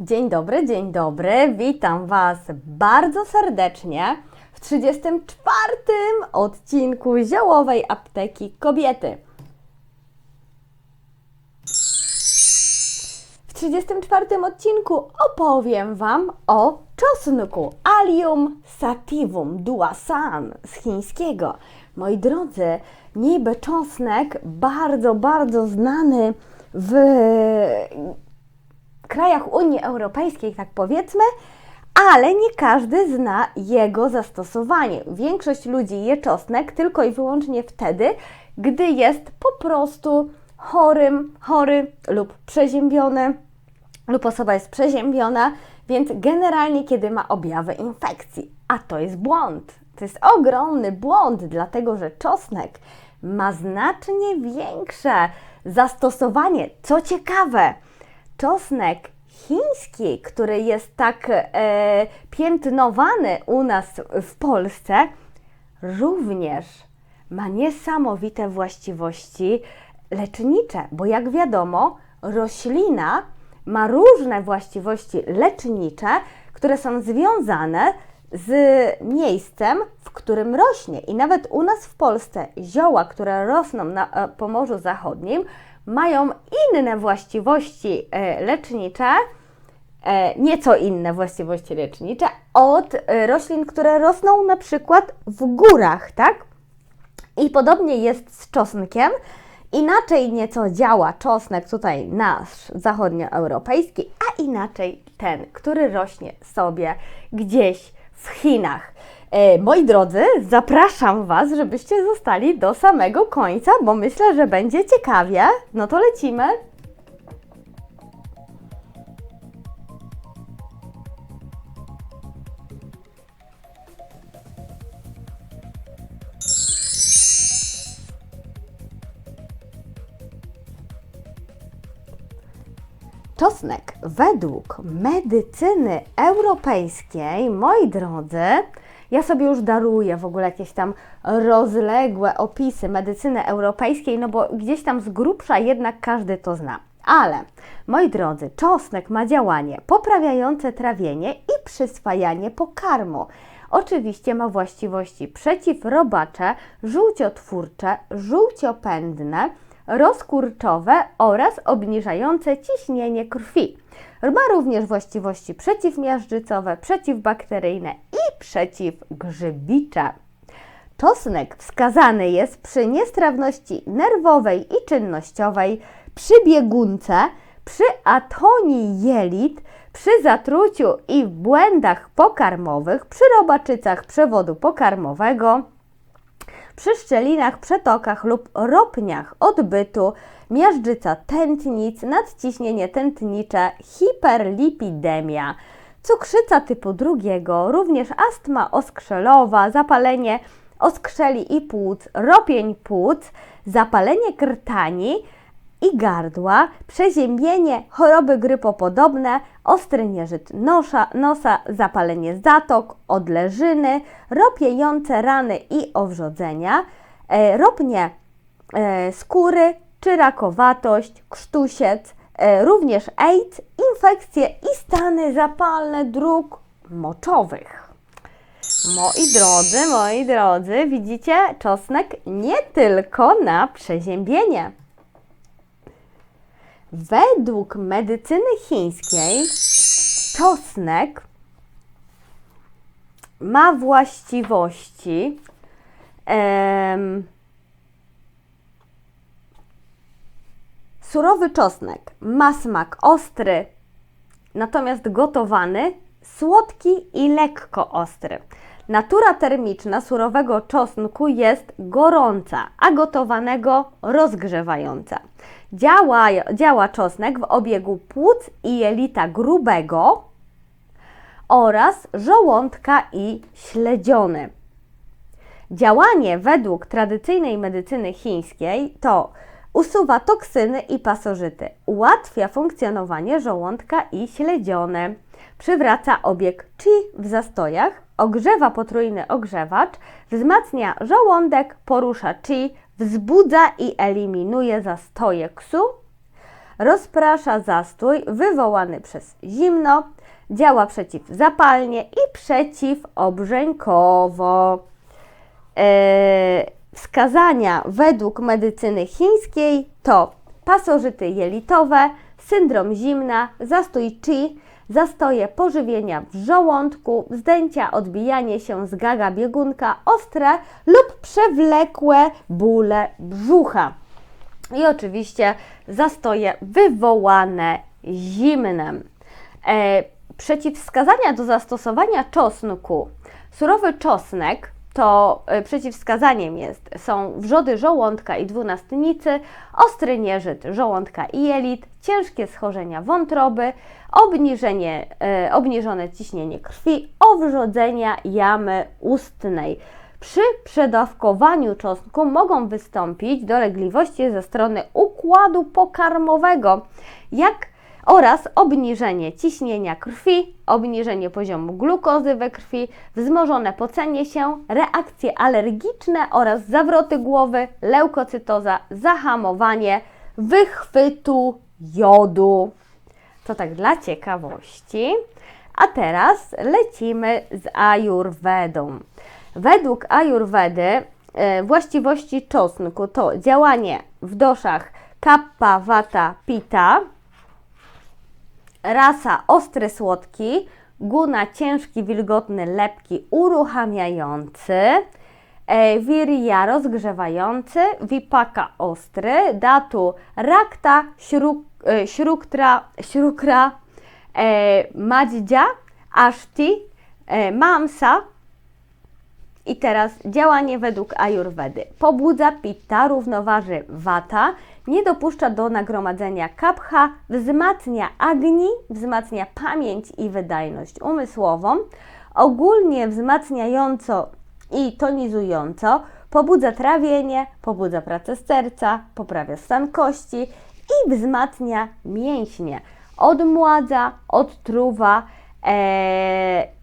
Dzień dobry, dzień dobry. Witam Was bardzo serdecznie w 34 odcinku Ziołowej Apteki Kobiety. W 34 odcinku opowiem Wam o czosnku Allium sativum duasan z chińskiego. Moi drodzy, niby czosnek bardzo, bardzo znany w krajach Unii Europejskiej, tak powiedzmy, ale nie każdy zna jego zastosowanie. Większość ludzi je czosnek tylko i wyłącznie wtedy, gdy jest po prostu chorym, chory lub przeziębiony, lub osoba jest przeziębiona, więc generalnie kiedy ma objawy infekcji. A to jest błąd. To jest ogromny błąd, dlatego że czosnek ma znacznie większe zastosowanie. Co ciekawe, czosnek chiński, który jest tak e, piętnowany u nas w Polsce, również ma niesamowite właściwości lecznicze, bo jak wiadomo, roślina ma różne właściwości lecznicze, które są związane z miejscem, w którym rośnie. I nawet u nas w Polsce zioła, które rosną na e, Pomorzu Zachodnim, mają inne właściwości e, lecznicze, e, nieco inne właściwości lecznicze od e, roślin, które rosną na przykład w górach, tak? I podobnie jest z czosnkiem. Inaczej nieco działa czosnek tutaj nasz zachodnioeuropejski, a inaczej ten, który rośnie sobie gdzieś w Chinach. E, moi drodzy, zapraszam Was, żebyście zostali do samego końca, bo myślę, że będzie ciekawie. No to lecimy. Czosnek według medycyny europejskiej, moi drodzy, ja sobie już daruję w ogóle jakieś tam rozległe opisy medycyny europejskiej, no bo gdzieś tam z grubsza jednak każdy to zna. Ale, moi drodzy, czosnek ma działanie poprawiające trawienie i przyswajanie pokarmu. Oczywiście ma właściwości przeciwrobacze, żółciotwórcze, żółciopędne, rozkurczowe oraz obniżające ciśnienie krwi. Ma również właściwości przeciwmiażdżycowe, przeciwbakteryjne i przeciwgrzybicze. Czosnek wskazany jest przy niestrawności nerwowej i czynnościowej, przy biegunce, przy atonii jelit, przy zatruciu i błędach pokarmowych, przy robaczycach przewodu pokarmowego, przy szczelinach, przetokach lub ropniach odbytu, miażdżyca tętnic, nadciśnienie tętnicze, hiperlipidemia, cukrzyca typu drugiego, również astma oskrzelowa, zapalenie oskrzeli i płuc, ropień płuc, zapalenie krtani i gardła, przeziębienie, choroby grypopodobne, ostry nieżyt nosa, nosa, zapalenie zatok, odleżyny, ropiejące rany i owrzodzenia, e, ropnie e, skóry, czy rakowatość, krztusiec, e, również AIDS, infekcje i stany zapalne dróg moczowych. Moi drodzy, moi drodzy, widzicie, czosnek nie tylko na przeziębienie. Według medycyny chińskiej czosnek ma właściwości em, surowy czosnek ma smak ostry, natomiast gotowany słodki i lekko ostry. Natura termiczna surowego czosnku jest gorąca, a gotowanego rozgrzewająca. Działa, działa czosnek w obiegu płuc i jelita grubego oraz żołądka i śledziony. Działanie według tradycyjnej medycyny chińskiej to usuwa toksyny i pasożyty, ułatwia funkcjonowanie żołądka i śledzione, przywraca obieg chi w zastojach, ogrzewa potrójny ogrzewacz, wzmacnia żołądek, porusza chi, wzbudza i eliminuje zastoje ksu, rozprasza zastój wywołany przez zimno, działa przeciwzapalnie i przeciwobrzękowo. E, wskazania według medycyny chińskiej to pasożyty jelitowe, syndrom zimna, zastój chi, zastoje pożywienia w żołądku, wzdęcia, odbijanie się z gaga biegunka, ostre lub przewlekłe bóle brzucha. I oczywiście zastoje wywołane zimnem. E, przeciwwskazania do zastosowania czosnku. Surowy czosnek to e, przeciwwskazaniem jest, są wrzody żołądka i dwunastnicy, ostry nieżyt żołądka i jelit, ciężkie schorzenia wątroby, obniżenie, e, obniżone ciśnienie krwi, owrzodzenia jamy ustnej. Przy przedawkowaniu czosnku mogą wystąpić dolegliwości ze strony układu pokarmowego, jak oraz obniżenie ciśnienia krwi, obniżenie poziomu glukozy we krwi, wzmożone pocenie się, reakcje alergiczne oraz zawroty głowy, leukocytoza, zahamowanie wychwytu jodu. To tak dla ciekawości. A teraz lecimy z ajurwedą. Według ajurwedy e, właściwości czosnku to działanie w doszach kappa, vata, pita, rasa ostry, słodki, guna ciężki, wilgotny, lepki, uruchamiający, e, wirya rozgrzewający, vipaka ostry, datu rakta, śruk, e, śruktra, śrukra, e, madzia, ashti, e, mamsa, i teraz działanie według Ayurvedy. Pobudza pitta, równoważy vata, nie dopuszcza do nagromadzenia kapha, wzmacnia agni, wzmacnia pamięć i wydajność umysłową, ogólnie wzmacniająco i tonizująco, pobudza trawienie, pobudza pracę serca, poprawia stan kości i wzmacnia mięśnie. Odmładza, odtruwa, ee,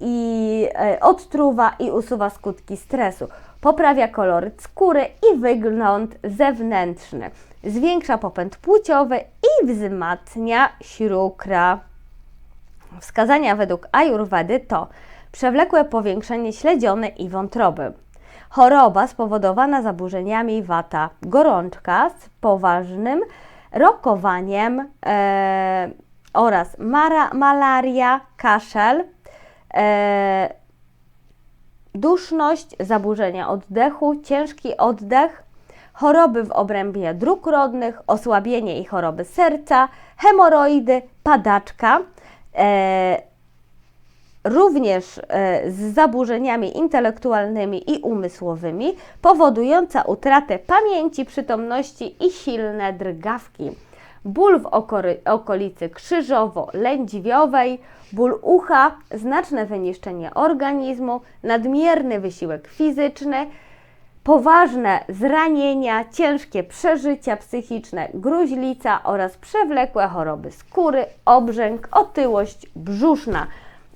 i e, odtruwa i usuwa skutki stresu. Poprawia koloryt skóry i wygląd zewnętrzny. Zwiększa popęd płciowy i wzmacnia śrukra. Wskazania według Ayurvedy to przewlekłe powiększenie śledziony i wątroby. Choroba spowodowana zaburzeniami wata, gorączka z poważnym rokowaniem e, oraz mara, malaria, kaszel, duszność, zaburzenia oddechu, ciężki oddech, choroby w obrębie dróg rodnych, osłabienie i choroby serca, hemoroidy, padaczka, e, również e, z zaburzeniami intelektualnymi i umysłowymi, powodująca utratę pamięci, przytomności i silne drgawki ból w okolicy krzyżowo-lędźwiowej, ból ucha, znaczne wyniszczenie organizmu, nadmierny wysiłek fizyczny, poważne zranienia, ciężkie przeżycia psychiczne, gruźlica oraz przewlekłe choroby skóry, obrzęk, otyłość brzuszna.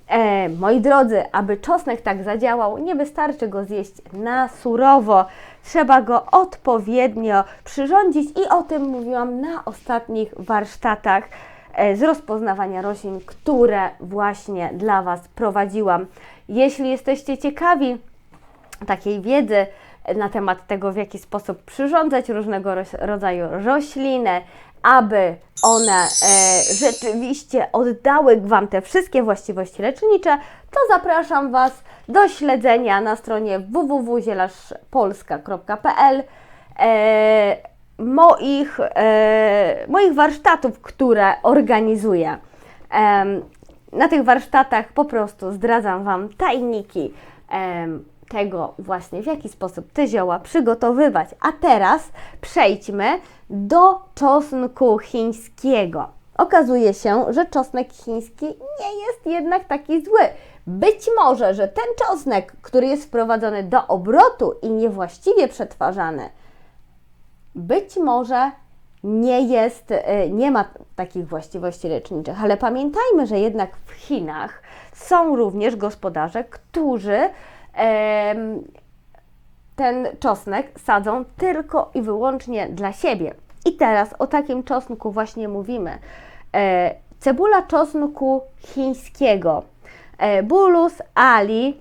E, moi drodzy, aby czosnek tak zadziałał, nie wystarczy go zjeść na surowo. Trzeba go odpowiednio przyrządzić i o tym mówiłam na ostatnich warsztatach e, z rozpoznawania roślin, które właśnie dla Was prowadziłam. Jeśli jesteście ciekawi takiej wiedzy, na temat tego, w jaki sposób przyrządzać różnego rodzaju rośliny, aby one e, rzeczywiście oddały Wam te wszystkie właściwości lecznicze, to zapraszam Was do śledzenia na stronie www.zielarspolska.pl e, moich, e, moich warsztatów, które organizuję. Na tych warsztatach po prostu zdradzam Wam tajniki tego właśnie, w jaki sposób te zioła przygotowywać. A teraz przejdźmy do czosnku chińskiego. Okazuje się, że czosnek chiński nie jest jednak taki zły. Być może, że ten czosnek, który jest wprowadzony do obrotu i niewłaściwie przetwarzany, być może nie jest, e, nie ma takich właściwości leczniczych, ale pamiętajmy, że jednak w Chinach są również gospodarze, którzy ten czosnek sadzą tylko i wyłącznie dla siebie. I teraz o takim czosnku właśnie mówimy. E, cebula czosnku chińskiego. E, Bulus ali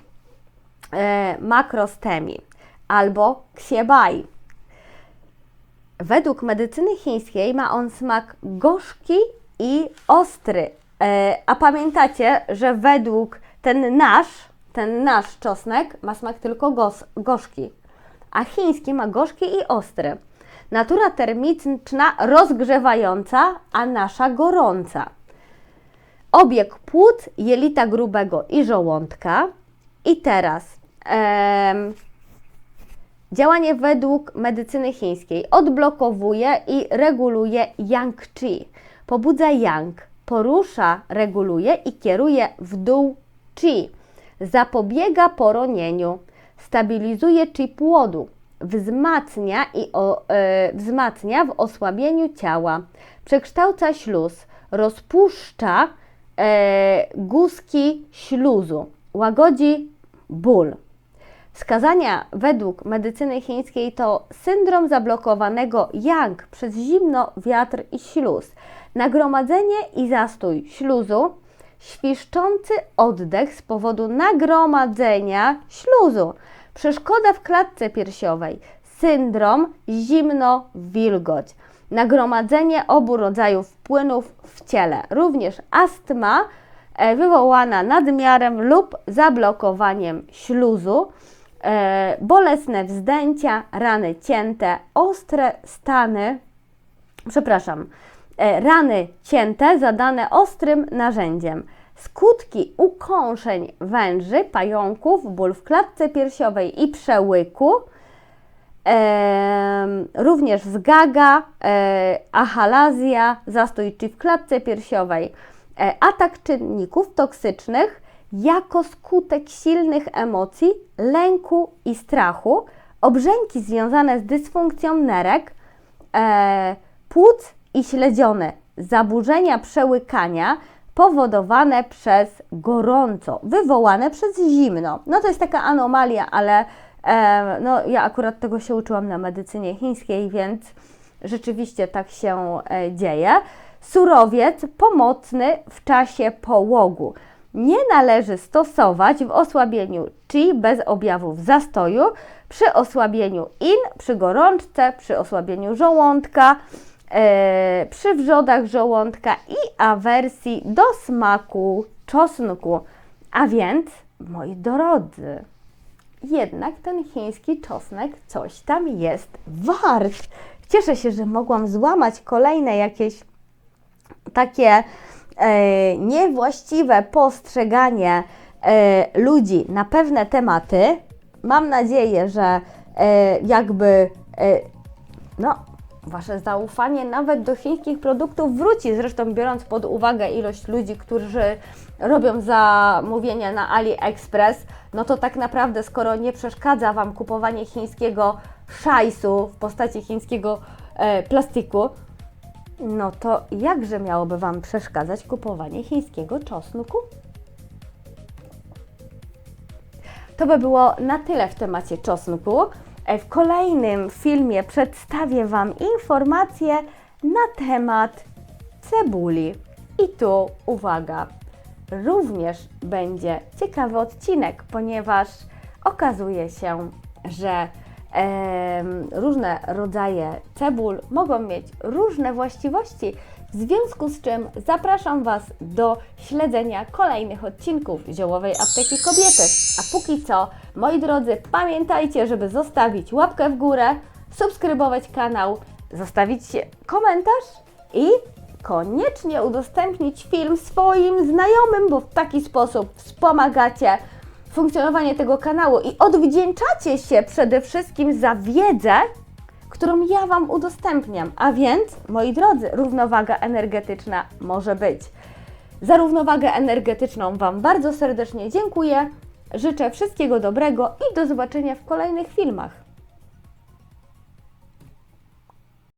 e, macrostemi albo ksiebai. Według medycyny chińskiej ma on smak gorzki i ostry. A pamiętacie, że według ten nasz, ten nasz czosnek ma smak tylko gos, gorzki, a chiński ma gorzki i ostry. Natura termiczna rozgrzewająca, a nasza gorąca. Obieg płuc, jelita grubego i żołądka. I teraz em, Działanie według medycyny chińskiej odblokowuje i reguluje yang chi. Pobudza yang, porusza, reguluje i kieruje w dół chi. Zapobiega poronieniu, stabilizuje chi płodu, wzmacnia, i o, e, wzmacnia w osłabieniu ciała, przekształca śluz, rozpuszcza e, guzki śluzu, łagodzi ból. Wskazania według medycyny chińskiej to syndrom zablokowanego yang przez zimno, wiatr i śluz, nagromadzenie i zastój śluzu, świszczący oddech z powodu nagromadzenia śluzu, przeszkoda w klatce piersiowej, syndrom zimno-wilgoć, nagromadzenie obu rodzajów płynów w ciele, również astma e, wywołana nadmiarem lub zablokowaniem śluzu, e, bolesne wzdęcia, rany cięte, ostre stany, przepraszam, rany cięte zadane ostrym narzędziem, skutki ukąszeń węży, pająków, ból w klatce piersiowej i przełyku, Em, również zgaga, e, achalazja, zastój czy w klatce piersiowej, e, atak czynników toksycznych jako skutek silnych emocji, lęku i strachu, obrzęki związane z dysfunkcją nerek, e, płuc i śledzione, zaburzenia przełykania powodowane przez gorąco, wywołane przez zimno. No to jest taka anomalia, ale e, no, ja akurat tego się uczyłam na medycynie chińskiej, więc rzeczywiście tak się e, dzieje. Surowiec pomocny w czasie połogu. Nie należy stosować w osłabieniu chi bez objawów zastoju, przy osłabieniu in, przy gorączce, przy osłabieniu żołądka, przy wrzodach żołądka i awersji do smaku czosnku. A więc, moi drodzy, jednak ten chiński czosnek coś tam jest wart. Cieszę się, że mogłam złamać kolejne jakieś takie e, niewłaściwe postrzeganie e, ludzi na pewne tematy. Mam nadzieję, że e, jakby e, no, Wasze zaufanie nawet do chińskich produktów wróci. Zresztą biorąc pod uwagę ilość ludzi, którzy robią zamówienia na AliExpress, no to tak naprawdę, skoro nie przeszkadza Wam kupowanie chińskiego szajsu w postaci chińskiego e, plastiku, no to jakże miałoby Wam przeszkadzać kupowanie chińskiego czosnku? To by było na tyle w temacie czosnku. E, W kolejnym filmie przedstawię Wam informacje na temat cebuli. I tu uwaga, również będzie ciekawy odcinek, ponieważ okazuje się, że em, różne rodzaje cebul mogą mieć różne właściwości, w związku z czym zapraszam Was do śledzenia kolejnych odcinków Ziołowej Apteki Kobiety. A póki co, moi drodzy, pamiętajcie, żeby zostawić łapkę w górę, subskrybować kanał, zostawić komentarz i koniecznie udostępnić film swoim znajomym, bo w taki sposób wspomagacie funkcjonowanie tego kanału i odwdzięczacie się przede wszystkim za wiedzę, którą ja Wam udostępniam. A więc, moi drodzy, równowaga energetyczna może być. Za równowagę energetyczną Wam bardzo serdecznie dziękuję. Życzę wszystkiego dobrego i do zobaczenia w kolejnych filmach.